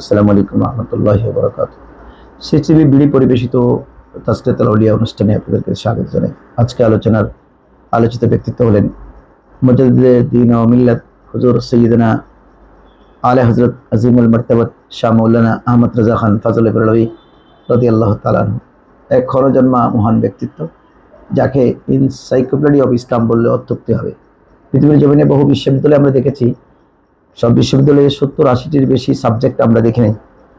আসসালামু আলাইকুম বরকাত বিড়ি পরিবেশিত অনুষ্ঠানে আপনাদেরকে স্বাগত জানাই। আজকে আলোচনার আলোচিত ব্যক্তিত্ব হলেন মিল্লাত হুজুর সৈয়দনা আলে হজরত আজিমুল মর্তাবত শাহ মৌলানা আহমদ রাজা খান ফাজল রদি আল্লাহ তালান এক খরজন্মা মহান ব্যক্তিত্ব, যাকে ইনসাইক্লোপিডিয়া অফ ইসলাম বললে অত্যুক্তি হবে। পৃথিবীর জমিনে বহু বিশ্ববিদ্যালয়ে আমরা দেখেছি সব বিশ্ববিদ্যালয়ে সত্তর, আশিটির বেশি সাবজেক্ট আমরা দেখি নাই।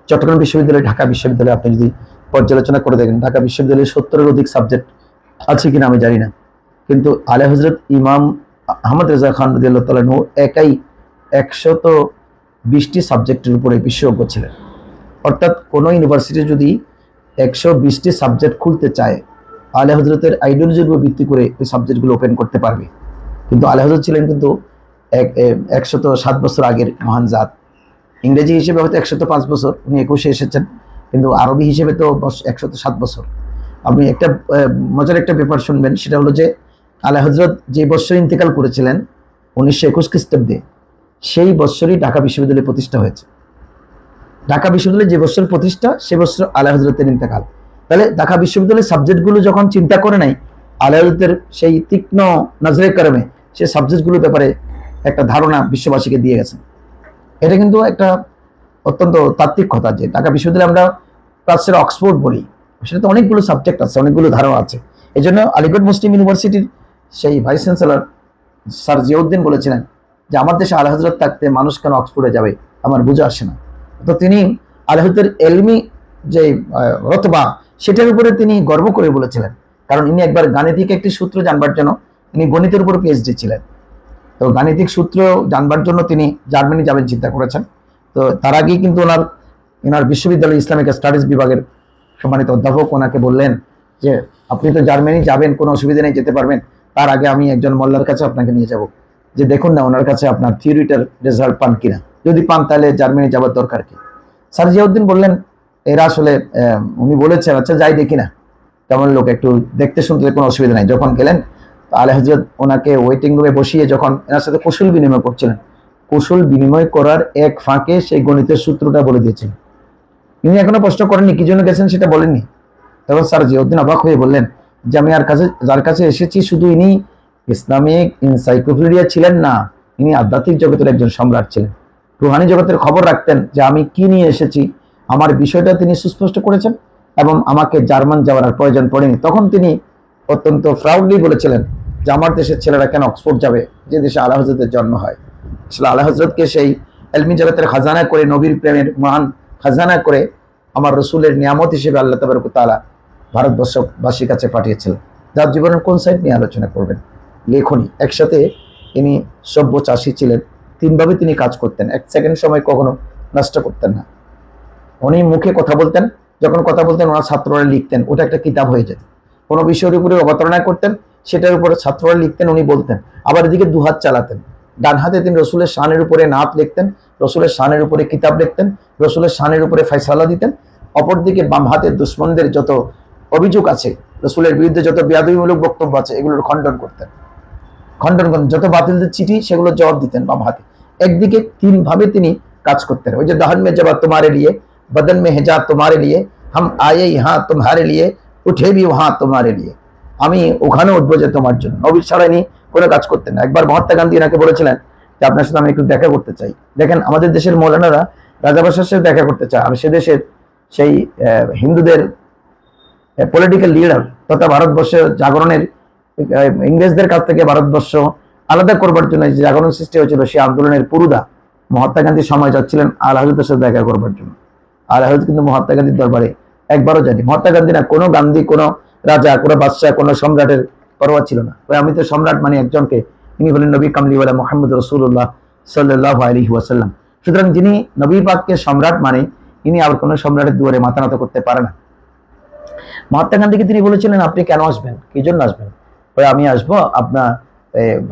চট্টগ্রাম বিশ্ববিদ্যালয়, ঢাকা বিশ্ববিদ্যালয়ে, আপনি যদি পর্যালোচনা করে দেখেন, ঢাকা বিশ্ববিদ্যালয়ে সত্তরের অধিক সাবজেক্ট আছে কিনা আমি জানি না। কিন্তু আলে হজরত ইমাম আহমদ রেজা খান রদিয়াল্লাহ তালানহু একাই একশত বিশটি সাবজেক্টের উপরে বিশেষজ্ঞ ছিলেন। অর্থাৎ কোনো ইউনিভার্সিটি যদি একশো বিশটি সাবজেক্ট খুলতে চায়, আলে হজরতের আইডিওলজির উপর ভিত্তি করে ওই সাবজেক্টগুলো ওপেন করতে পারবে। কিন্তু আলে হজরত ছিলেন কিন্তু একশত সাত বছর আগের মহান জাত। ইংরেজি হিসেবে হয়তো একশত পাঁচ বছর, উনি একুশে এসেছেন, কিন্তু আরবি হিসেবে তো একশত সাত বছর। আপনি একটা মজার একটা ব্যাপার শুনবেন, সেটা হলো যে আলা হজরত যে বৎসর ইন্তেকাল করেছিলেন, উনিশশো একুশ খ্রিস্টাব্দে, সেই বৎসরই ঢাকা বিশ্ববিদ্যালয় প্রতিষ্ঠা হয়েছে। ঢাকা বিশ্ববিদ্যালয় যে বছর প্রতিষ্ঠা, সে বছর আলা হজরতের ইন্তেকাল। তাহলে ঢাকা বিশ্ববিদ্যালয়ের সাবজেক্টগুলো যখন চিন্তা করে নাই, আলা হজরতের সেই তীক্ষ্ণ নজরে কারণে সে সাবজেক্টগুলোর ব্যাপারে একটা ধারণা বিশ্ববাসীকে দিয়ে গেছেন এটা কিন্তু একটা অত্যন্ত তাত্ত্বিক কথা যে ঢাকা বিশ্ববিদ্যালয়ে আমরা প্রাচ্যের অক্সফোর্ড বলি, সেটা তো অনেকগুলো সাবজেক্ট আছে, অনেকগুলো ধারণা আছে। এই জন্য আলিগড় মুসলিম ইউনিভার্সিটির সেই ভাইস চ্যান্সেলর স্যার জিয়াউদ্দিন বলেছিলেন যে, আমার দেশে আল হজরত থাকতে মানুষ কেন অক্সফোর্ডে যাবে? আমার বুঝে আসে না। তো তিনি আল এলমি যে রতবা, সেটার উপরে তিনি গর্ব করে বলেছিলেন। কারণ ইনি একবার গাণিতিক একটি সূত্র জানবার জন্য তিনি গণিতের উপর পিএইচডি ছিলেন। তো গাণিতিক সূত্র জানবার জন্য তিনি জার্মানি যাবেন চিন্তা করেছেন। তো তার আগেই কিন্তু ওনার ওনার বিশ্ববিদ্যালয় ইসলামিক স্টাডিজ বিভাগের সম্মানিত অধ্যাপক ওনাকে বললেন যে, আপনি তো জার্মানি যাবেন, কোনো অসুবিধা নেই, যেতে পারবেন। তার আগে আমি একজন মোল্লার কাছে আপনাকে নিয়ে যাব। যে দেখুন না, ওনার কাছে আপনার থিওরিটার রেজাল্ট পান কিনা। যদি পান, তাহলে জার্মানি যাওয়ার দরকার কি? স্যার জিয়াউদ্দিন বললেন, এরা আসলে উনি বলেছেন আচ্ছা যাই দেখি না। তেমন লোক একটু দেখতে শুনতে কোনো অসুবিধা নাই। যখন গেলেন আলে হজরত ওনাকে ওয়েটিং রুমে বসিয়ে যখন এনার সাথে কুশল বিনিময় করছিলেন, কুশল বিনিময় করার এক ফাঁকে সেই গণিতের সূত্রটা বলে দিয়েছেন। তিনি এখনও প্রশ্ন করেননি, কি জন্য গেছেন সেটা বলেননি। তখন স্যার জিয়াউদ্দিন অবাক হয়ে বললেন, যে আমি আর কাছে যার কাছে এসেছি শুধু ইনি ইসলামিক ইনসাইক্লোপিডিয়া ছিলেন না, ইনি আধ্যাত্মিক জগতের একজন সম্রাট ছিলেন। রুহানি জগতের খবর রাখতেন যে আমি কি নিয়ে এসেছি, আমার বিষয়টা তিনি সুস্পষ্ট করেছেন এবং আমাকে জার্মান যাওয়ার প্রয়োজন পড়েনি। তখন তিনি অত্যন্ত প্রাউডলি বলেছিলেন যে আমার দেশের ছেলেরা কেন অক্সফোর্ড যাবে? যে দেশে আলা হজরতের জন্ম হয়। আসলে আলা হজরতকে সেই এলমি জগতের খাজানা করে, নবীর প্রেমের মহান খাজানা করে আমার রসুলের নিয়ামত হিসেবে আল্লাহ তাবারক তালা ভারতবর্ষবাসীর কাছে পাঠিয়েছিলেন। যার জীবনের কোন সাইড নিয়ে আলোচনা করবেন? লেখনি। একসাথে তিনি সভ্য চাষী ছিলেন। তিনভাবে তিনি কাজ করতেন। এক সেকেন্ড সময় কখনো নষ্ট করতেন না। উনি মুখে কথা বলতেন। যখন কথা বলতেন, ওনার ছাত্ররা লিখতেন। ওটা একটা কিতাব হয়ে যেত। কোনো বিষয়ের উপরে অবতারণা করতেন। সেটার উপরে ছাত্ররা লিখতেন, উনি বলতেন। আবার এদিকে দুহাত চালাতেন। ডান হাতে তিনি রসুলের শানের উপরে নাত লিখতেন, রসুলের শানের উপরে কিতাব লিখতেন, রসুলের শানের উপরে ফয়সালা দিতেন। অপরদিকে বাম হাতে দুশ্মনদের যত অভিযোগ আছে, রসুলের বিরুদ্ধে যত বেয়াদবিমূলক বক্তব্য আছে, এগুলোর খণ্ডন করতেন। খণ্ডন করেন যত বাতিলদের চিঠি সেগুলো জবাব দিতেন বাম হাতে। একদিকে তিন ভাবে তিনি কাজ করতেন। ওই যে দহন মে জবা তোমারে লিয়ে, বদন মে হেজা তোমারে লিয়ে, হাম আয়ে ইহা তোমারে লিয়ে, উঠে ভি ওহা তোমারে লিয়ে। আমি ওখানে উঠবো যে তোমার জন্য। নবীর ছাড়া ইনি কোনো কাজ করতেন না। একবার মহাত্মা গান্ধী এনাকে বলেছিলেন যে, আপনার সাথে আমি একটু দেখা করতে চাই। দেখেন, আমাদের দেশের মৌলানারা রাজাবাসার সাথে দেখা করতে চায়। আর সে দেশের সেই হিন্দুদের পলিটিক্যাল লিডার তথা ভারতবর্ষের জাগরণের ইংরেজদের কাছ থেকে ভারতবর্ষ আলাদা করবার জন্য যে জাগরণ সৃষ্টি হয়েছিল সেই আন্দোলনের পুরুদা মহাত্মা গান্ধী সময় যাচ্ছিলেন আল হাজরতের সাথে দেখা করবার জন্য। আল হাজরত কিন্তু মহাত্মা গান্ধীর দরবারে একবারও যায়নি। মহাত্মা গান্ধী না কোনো গান্ধী, কোনো রাজা, কোনো বাদশাহ, কোনো সম্রাটের পরোয়া ছিল না। আমি তো সম্রাট মানে একজনকে তিনি হলেন নবী কামলিওয়ালা মোহাম্মদ রসুল্লাহ সাল্লাহ আলী ওয়াসাল্লাম। সুতরাং যিনি নবী পাককে সম্রাট মানে ইনি আর কোনো সম্রাটের দুয়ারে মাথা নত করতে পারে না। মহাত্মা গান্ধীকে তিনি বলেছিলেন, আপনি কেন আসবেন? কি জন্য আসবেন? ওই আমি আসব, আপনার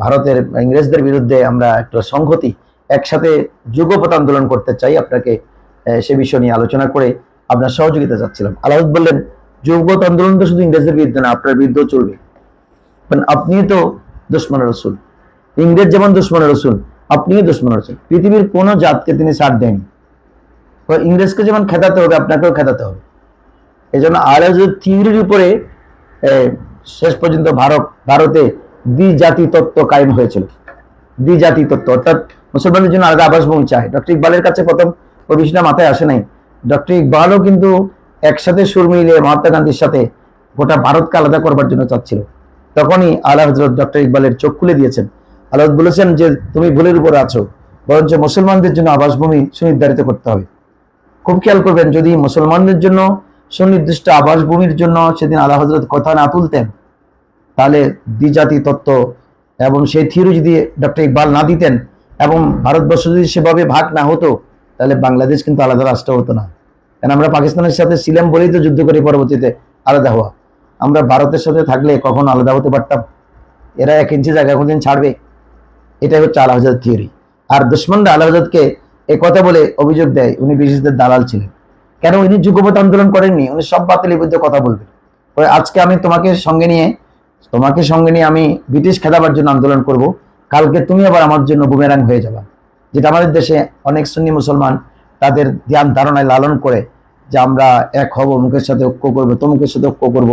ভারতের ইংরেজদের বিরুদ্ধে আমরা একটা সংহতি, একসাথে যুগপথ আন্দোলন করতে চাই। আপনাকে সে বিষয় নিয়ে আলোচনা করে আপনার সহযোগিতা চাচ্ছিলাম। আলাউদ বললেন যুগপথ আন্দোলন তো শুধু ইংরেজদের বিরুদ্ধে না, আপনার বিরুদ্ধেও চলবে। কারণ আপনি তো দুশ্মন রসুল। ইংরেজ যেমন দুশ্মন রসুল, আপনিও দুশ্মন রসুল। পৃথিবীর কোনো জাতকে তিনি ছাড় দেননি। ইংরেজকে যেমন খেতাতে হবে, আপনাকেও খেতাতে হবে। এই জন্য হজরত থিওরির উপরে শেষ পর্যন্ত ভারত, ভারতে দ্বিজাতি তত্ত্ব কায়েম হয়েছিল। দ্বিজাতি তত্ত্ব অর্থাৎ মুসলমানদের জন্য আলাদা আবাসভূমি চায় ডক্টর ইকবালের কাছে প্রথম ওই বিষয়টা মাথায় আসে নাই। ডক্টর ইকবালও কিন্তু একসাথে সুর মিলিয়ে মহাত্মা গান্ধীর সাথে গোটা ভারতকে আলাদা করবার জন্য চাচ্ছিল। তখনই আল্লাহ হজরত ডক্টর ইকবালের চোখ খুলে দিয়েছেন। আল্লাহ বলেছেন যে, তুমি ভুলের উপর আছো, বরঞ্চ মুসলমানদের জন্য আবাসভূমি সুনির্ধারিত করতে হবে। খুব খেয়াল করবেন, যদি মুসলমানদের জন্য সুনির্দিষ্ট আবাসভূমির জন্য সেদিন আল্লাহ হজরত কথা না তুলতেন, তাহলে দ্বিজাতি তত্ত্ব এবং সেই থিওরি যদি ডক্টর ইকবাল না দিতেন এবং ভারতবর্ষ যদি সেভাবে ভাগ না হতো, তাহলে বাংলাদেশ কিন্তু আলাদা রাষ্ট্র হতো না। কারণ আমরা পাকিস্তানের সাথে ছিলাম বলেই তো যুদ্ধ করি পরবর্তীতে, আলাদা হওয়া। আমরা ভারতের সাথে থাকলে কখন আলাদা হতে পারতাম। এরা এক ইঞ্চি জায়গা কোনদিন ছাড়বে? এটাই হচ্ছে আল্লাহ হজরত থিওরি আর দুশ্মনরা আল্লাহ হজরতকে এ কথা বলে অভিযোগ দেয়, উনি ব্রিটিশদের দালাল ছিলেন। কেন উনি যুগপথ আন্দোলন করেননি? উনি সব বাতিলের বিরুদ্ধে কথা বলবেন। আজকে আমি তোমাকে সঙ্গে নিয়ে, তোমাকে সঙ্গে নিয়ে আমি ব্রিটিশ খেদাবার জন্য আন্দোলন করব। কালকে তুমি আবার আমার জন্য বুমেরাং হয়ে যাবা। যেটা আমাদের দেশে অনেক সুন্নি মুসলমান তাদের ধ্যান ধারণায় লালন করে যে আমরা এক হব মুখের সাথে ঐক্য করব তমুকের সাথে ঐক্য করব,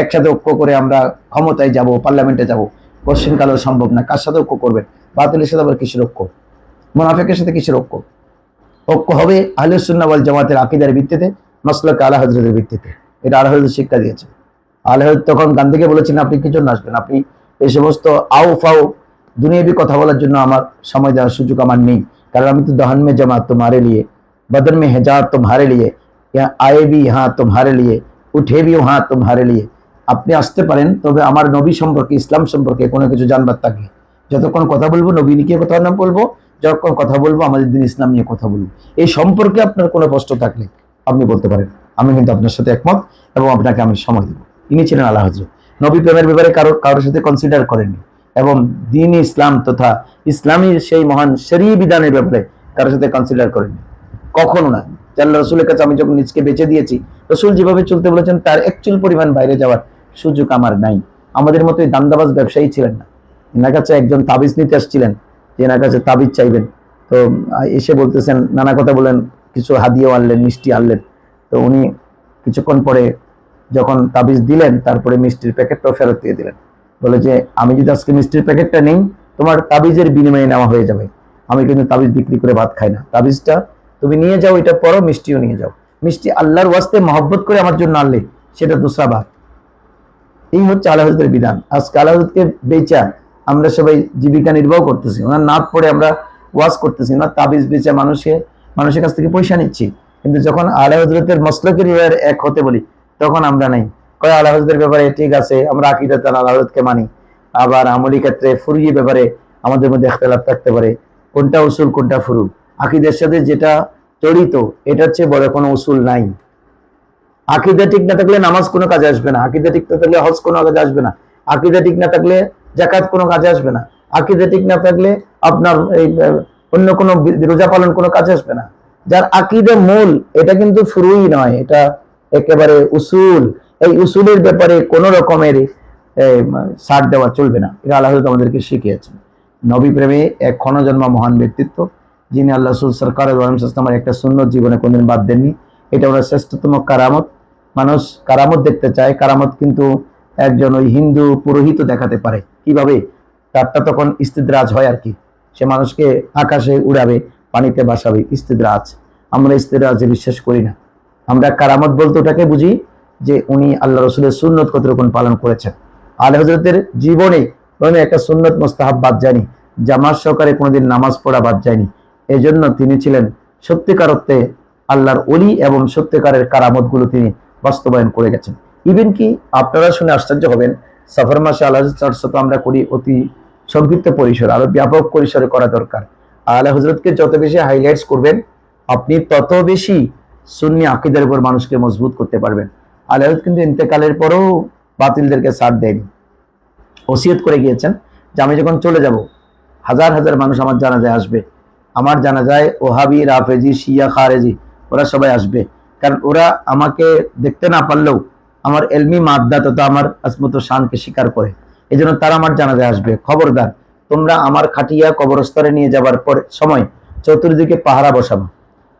একসাথে ঐক্য করে আমরা ক্ষমতায় যাব, পার্লামেন্টে যাব। পশ্চিমকালেও সম্ভব না। কার সাথে ঐক্য করবেন? বাতিলের সাথে আবার কিসের ঐক্য? মোনাফেকের সাথে কিসের ঐক্য? ঐক্য হবে আলহসুল্লাহ জামাতের আকিদার ভিত্তিতে, মসলাক আলা হজরতের ভিত্তিতে। এটা আল শিক্ষা দিয়েছে। আল তখন গান্ধীকে বলেছেন, আপনি কি জন্য আসবেন? আপনি এই সমস্ত আও ফাও দুনিয়াবি কথা বলার জন্য আমার সময় দেওয়ার সুযোগ আমার নেই। কারণ আমি তো দহন মে জামাত তোমারে লিয়ে বদন মে হেজাত তোমারে লিয়ে या आए भी यहाँ तुम्हारे लिए উঠে भी वहाँ तुम्हारे लिए আপনি আসতে পারেন তবে আমার নবী সম্পর্কে ইসলাম সম্পর্কে কোনো কিছু জানবার থাকলে যতক্ষণ কথা বলবো নবী নিয়ে কথা না বলবো যতক্ষণ কথা বলবো আমাদের দিন ইসলাম নিয়ে কথা বলবো এই সম্পর্কে আপনার কোনো প্রশ্ন থাকলে আপনি বলতে পারেন আমি কিন্তু আপনার সাথে একমত এবং আপনাকে আমি সময় দেবো ইনি ছিলেন আল্লাহ হজরত নবী প্রেমের ব্যাপারে কারো কারোর সাথে কনসিডার করেননি এবং দিন ইসলাম তথা ইসলামী সেই মহান শরী বিধানের ব্যাপারে কারোর সাথে কনসিডার করেননি কখনো না যে আল্লাহ রসুলের কাছে আমি যখন নিজকে বেঁচে দিয়েছি, রসুল যেভাবে চলতে বলেছেন, তার একচুল পরিমাণ বাইরে যাওয়ার সুযোগ আমার নাই। আমাদের মতোই দান্দাবাজ ব্যবসায়ী ছিলেন না। এনার কাছে একজন তাবিজ নিতে আসছিলেন, যে এনার কাছে তাবিজ চাইবেন। তো এসে বলতেছেন, নানা কথা বলেন, কিছু হাদিয়েও আনলেন, মিষ্টি আনলেন। তো উনি কিছুক্ষণ পরে যখন তাবিজ দিলেন, তারপরে মিষ্টির প্যাকেটটাও ফেরত দিয়ে দিলেন। বলে যে, আমি যদি আজকে মিষ্টির প্যাকেটটা নেই, তোমার তাবিজের বিনিময়ে নেওয়া হয়ে যাবে। আমি কিন্তু তাবিজ বিক্রি করে ভাত খাই না। তাবিজটা তুমি নিয়ে যাও, এটা পরো, মিষ্টিও নিয়ে যাও। মিষ্টি আল্লাহর ওয়াস্তে মহব্বত করে আমার জন্য আনলে, সেটা দোসরা ভাত এই হচ্ছে আল্লাহ বিধান। আজকে আল্লাহ বেচা আমরা সবাই জীবিকা নির্বাহ করতেছি। ওনার নাথ পড়ে আমরা ওয়াজ করতেছি। ওনার তাবিজ বেচা মানুষকে মানুষের কাছ থেকে পয়সা নিচ্ছি। কিন্তু যখন আল্লাহ হজরতের মসলকের এক হতে বলি, তখন আমরা নাই। কয় আল্লাহ হজরতের ব্যাপারে ঠিক আছে, আমরা আকিদাত আল্লাহ হজরতকে মানি। আবার আমলি ক্ষেত্রে ফুরুই ব্যাপারে আমাদের মধ্যে একতলাপ থাকতে পারে। কোনটা উসুল, কোনটা ফুরু আকিদের সাথে যেটা জড়িত এটা হচ্ছে বড় কোনো উসুল নাই। আকিদা ঠিক না থাকলে নামাজ কোনো কাজে আসবে না। আকিদা ঠিক না থাকলে হজ কোনো কাজে আসবে না। আকিদা ঠিক না থাকলে জাকাত কোনো কাজে আসবে না। আকিদা ঠিক না থাকলে আপনার এই অন্য কোনো রোজা পালন কোনো কাজে আসবে না। যার আকিদা মূল, এটা কিন্তু শুরুই নয়। এটা একেবারে উসুল। এই উসুলের ব্যাপারে কোনো রকমের ছাড় দেওয়া চলবে না। এটা আল্লাহ আমাদেরকে শিখিয়েছেন। নবী প্রেমে এক ক্ষণজন্ম মহান ব্যক্তিত্ব। যিনি আল্লাহ রসুল, সরকার আমার একটা সুন্নত জীবনে কোনদিন বাদ দেননি। এটা ওনার শ্রেষ্ঠতম কারামত। মানুষ কারামত দেখতে চায়, কারামত কিন্তু একজন ওই হিন্দু পুরোহিত দেখাতে পারে। কীভাবে? তারটা তখন ইস্তিদ্রাজ হয় আর কি। সে মানুষকে আকাশে উড়াবে, পানিতে বাসাবে ইস্তিদ্রাজ। আমরা ইস্তিদ্রাজে বিশ্বাস করি না। আমরা কারামত বলতে ওটাকে বুঝি যে উনি আল্লাহ রসুলের সুন্নত কতটুকুন পালন করেছেন। আল্লাহ হজরতের জীবনে একটা সুন্নত মোস্তাহাব বাদ যায়নি। জামাত সহকারে কোনোদিন নামাজ পড়া বাদ যায়নি। এই জন্য তিনি ছিলেন সত্যিকার অর্থে আল্লাহর অলি এবং সত্যিকারের কারামতগুলো তিনি বাস্তবায়ন করে গেছেন। ইভেন কি আপনারা শুনে আশ্চর্য হবেন, সফর মাসে আল্লাহ চর্চা তো আমরা করি অতি সংক্ষিপ্ত পরিসর, আরও ব্যাপক পরিসরে করা দরকার। আল্লাহ হজরতকে যত বেশি হাইলাইটস করবেন, আপনি তত বেশি সুন্নি আকিদের উপর মানুষকে মজবুত করতে পারবেন। আল্লাহ কিন্তু ইন্তেকালের পরেও বাতিলদেরকে ছাড় দেয়নি। ওসিয়ত করে গিয়েছেন যে আমি যখন চলে যাব, হাজার হাজার মানুষ আমার জানাজায় আসবে। আমার জানা যায় ওহাবি, রাফেজি, শিয়া, খারেজি, ওরা সবাই আসবে। কারণ ওরা আমাকে দেখতে না পারলেও আমার এলমি মাদ্দা তথা আমার আসমত শানকে স্বীকার করে। এই জন্য তারা আমার জানাজায় আসবে। খবরদার, তোমরা আমার খাটিয়া কবরস্তরে নিয়ে যাবার পর সময় চতুর্দিকে পাহারা বসাবো।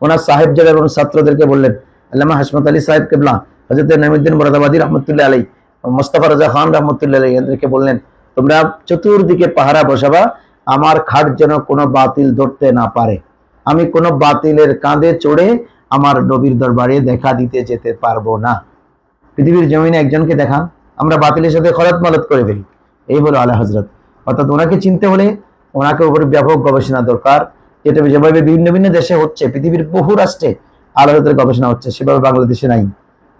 ওনার সাহেব যারা এবং ছাত্রদেরকে বললেন, আল্লামা হাসমত আলী সাহেব কেবলা হজরত নঈমুদ্দিন মুরাদাবাদী রহমতুল্লাহ আলী মোস্তফা রাজা খান রহমতুল্লাহ আলী এদেরকে বললেন, তোমরা চতুর্দিকে পাহারা বসাবা আমার খাট যেন কোনো বাতিল ধরতে না পারে। আমি কোনো বাতিলের কাঁধে চড়ে আমার নবীর দরবারে দেখা দিতে যেতে পারব না। পৃথিবীর জমিনে একজনকে দেখান আমরা বাতিলের সাথে খরত মালত করে ফেলি। এই হলো আলা হজরত অর্থাৎ ওনাকে চিনতে হলে ওনাকে উপরে ব্যাপক গবেষণা দরকার। যেটা যেভাবে বিভিন্ন বিভিন্ন দেশে হচ্ছে, পৃথিবীর বহু রাষ্ট্রে আলাহতের গবেষণা হচ্ছে, সেভাবে বাংলাদেশে নাই।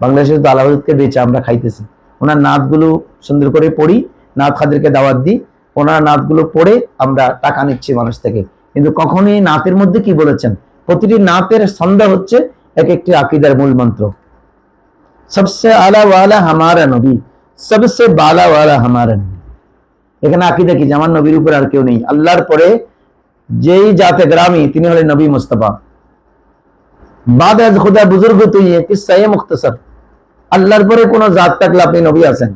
বাংলাদেশে তো আলাহতকে বেঁচে আমরা খাইতেছি। ওনার নাতগুলো সুন্দর করে পড়ি, নাত খাদেরকে দাওয়াত দিই ওনার নাতগুলো পড়ে আমরা টাকা নিচ্ছি মানুষ থেকে। কিন্তু কখনোই নাতের মধ্যে কি বলেছেন? প্রতিটি নাতের সন্ধ্যা হচ্ছে এক একটি আকিদার মূল মন্ত্র। সবসে আলা ওয়ালা হামারা নবী। সবসে বালা ওয়ালা হামারা নবী। এখানে আকিদা কি? আমার নবীর উপর আর কেউ নেই। আল্লাহর পরে যেই জাতে গ্রামী, তিনি হলেন নবী মুস্তফা। বাদ আজ খুদা বুজুর্গ তুই কিসা মুখতসর আল্লাহর পরে কোন জাত থাকলে আপনি নবী আছেন।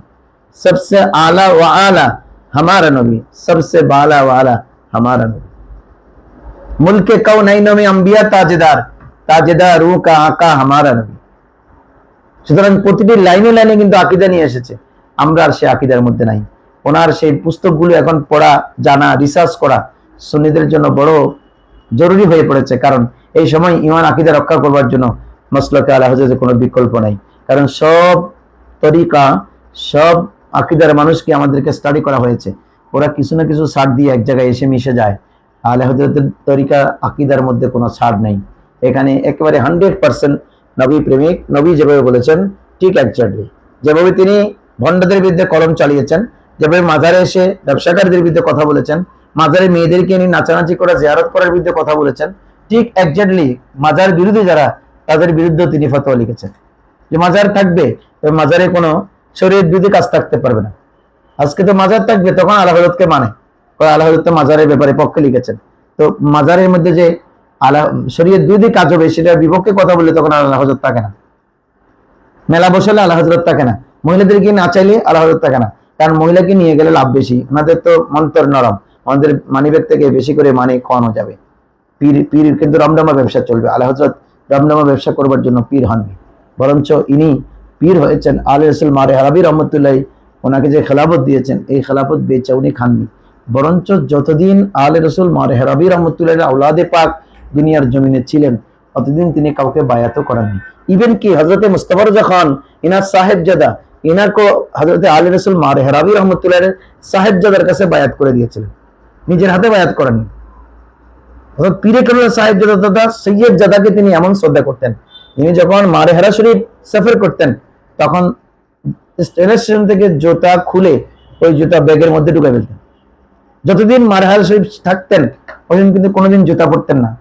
সবসে আলা ও আলা हमारा नबी सबसे बाला वाला हमारा नबी मुल्क कौ नई नबी अंबिया ताजेदार তাজেদার রু কা আকা হামারা নবী সুতরাং প্রতিটি লাইনে লাইনে কিন্তু আকিদা নিয়ে এসেছে আমরা আর সে আকিদার মধ্যে নাই ওনার সেই পুস্তকগুলো এখন পড়া জানা রিসার্চ করা সুন্নিদের জন্য বড় জরুরি হয়ে পড়েছে কারণ এই সময় ইমান আকিদা রক্ষা করবার জন্য মসলকে আল্লাহ হজরতের কোনো বিকল্প নাই কারণ সব তরিকা সব আকিদার মানুষকে আমাদেরকে স্টাডি করা হয়েছে। ওরা কিছু না কিছু ছাড় দিয়ে এক জায়গায় এসে মিশে যায়। আল্লাহ হজরতের তরিকা আকিদার মধ্যে কোনো ছাড় নেই। এখানে একেবারে হান্ড্রেড পার্সেন্ট নবী প্রেমিক, নবী যেভাবে বলেছেন, ঠিক একজাক্টলি যেভাবে তিনি ভণ্ডদের বিরুদ্ধে কলম চালিয়েছেন, যেভাবে মাজারে এসে ব্যবসাকারীদের বিরুদ্ধে কথা বলেছেন, মাজারে মেয়েদেরকে নিয়ে নাচানাচি করা, জিয়ারত করার বিরুদ্ধে কথা বলেছেন, ঠিক একজাক্টলি মাজার বিরোধী যারা, তাদের বিরুদ্ধে তিনি ফতোয়া লিখেছেন। যে মাজার থাকবে মাজারে কোনো শরীর বিরোধী কাজ থাকতে পারবে না। আজকে তো মাজার থাকবে, তখন আল্লাহ হজরতকে মানে। আল্লাহ হজরত তো মাজারের ব্যাপারে পক্ষে লিখেছেন। তো মাজারের মধ্যে যে আল্লাহ শরীরের দুই দিক কাজ হবে, সেটার বিপক্ষে কথা বললে তখন আল্লাহ হজরত থাকে না। মেলা বসালে আল্লাহ হজরত থাকে না। মহিলাদেরকে না চাইলে আল্লাহ হজরত থাকে না। কারণ মহিলাকে নিয়ে গেলে লাভ বেশি। ওনাদের তো মন্তর নরম। আমাদের মানিব্যাগ থেকে বেশি করে মানে খাওয়ানো যাবে। পীর পীর কিন্তু রমডমা ব্যবসা চলবে। আল্লাহ হজরত রমডমা ব্যবসা করবার জন্য পীর হননি। বরঞ্চ ইনি পীর হয়েছেন আল রসুল মারে হারাবি রহমতুল্লাহ ওনাকে যে খেলাফত দিয়েছেন, এই খেলাফত বেচে উনি খাননি। বরঞ্চ যতদিন আল রসুল মারে হারাবি রহমতুল্লাহ আউলাদে পাক দুনিয়ার জমিনে ছিলেন ততদিন তিনি কাউকে বায়াতও করেননি। ইভেন কি হজরতে মুস্তফর খান, ইনার সাহেব জাদা ইনাকে হজরতে আলী রসুল মারে হেরাবি রহমতুল্লাহ সাহেব জাদার কাছে বায়াত করে দিয়েছিলেন। নিজের হাতে বায়াত করেননি। পীরে কারুল্লাহ সাহেব জাদা তথা সৈয়দ জাদাকে তিনি এমন শ্রদ্ধা করতেন তিনি যখন মারে হেরা শরীফ সফর করতেন তখন ট্রেনের স্টেশন থেকে জুতা খুলে ওই জুতা ব্যাগের মধ্যে ঢুকে ফেলতেন। যতদিন মারহাল শরীফ থাকতেন, ওইদিন কিন্তু কোনোদিন জুতা পরতেন না।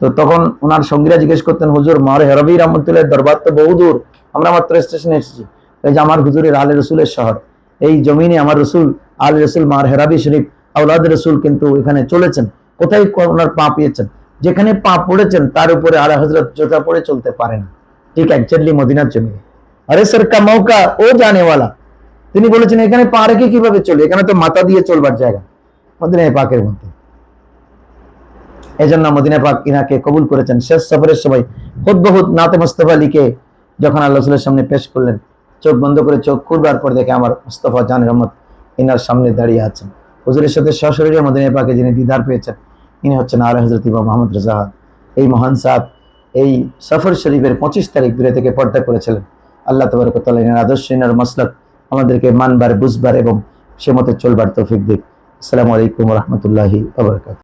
তো তখন ওনার সঙ্গীরা জিজ্ঞেস করতেন, হুজুর, মার হেরবি রহমতুল্লাহ দরবার তো বহু দূর, আমরা মাত্র স্টেশনে এসেছি। এই যে আমার হুজুরের আলে রসুলের শহর, এই জমিনে আমার রসুল, আল রসুল মার হেরাবি শরীফ আউলাদ রসুল কিন্তু এখানে চলেছেন। কোথায় ওনার পা পেয়েছেন? যেখানে পা পড়েছেন, তার উপরে আলা হজরত জোতা পড়ে চলতে পারে না। ঠিক একজাক্টলি মদিনার জমিনে। আরে স্যার কা মৌকা ও জানেওয়ালা তিনি বলেছেন এখানে পা রেখে কীভাবে চলে এখানে তো মাথা দিয়ে চলবার জায়গা মদিনায় পাকের মধ্যে এই জন্য মদিনা পাক ইনাকে কবুল করেছেন শেষ সফরের সময় খুদ বহুত নাতে মোস্তফা লিখে যখন আল্লাহ সামনে পেশ করলেন চোখ বন্ধ করে চোখ খুলবার পর দেখে আমার মোস্তফা জান রহমত ইনার সামনে দাঁড়িয়ে আছেন হুজুরের সাথে সশরীরে মদিনা পাকে যিনি দিদার পেয়েছেন ইনি হচ্ছেন হজরত ইমাম মোহাম্মদ এই মহান সাহ এই সফর শরীফের পঁচিশ তারিখ দূরে থেকে পর্দা করেছিলেন আল্লাহ তবরকতাল আদর্শ ইনার আমাদেরকে মানবার, বুঝবার এবং সে মতো চলবার তৌফিক দিক। আসসালামু আলাইকুম রহমতুল্লাহি আবরকাত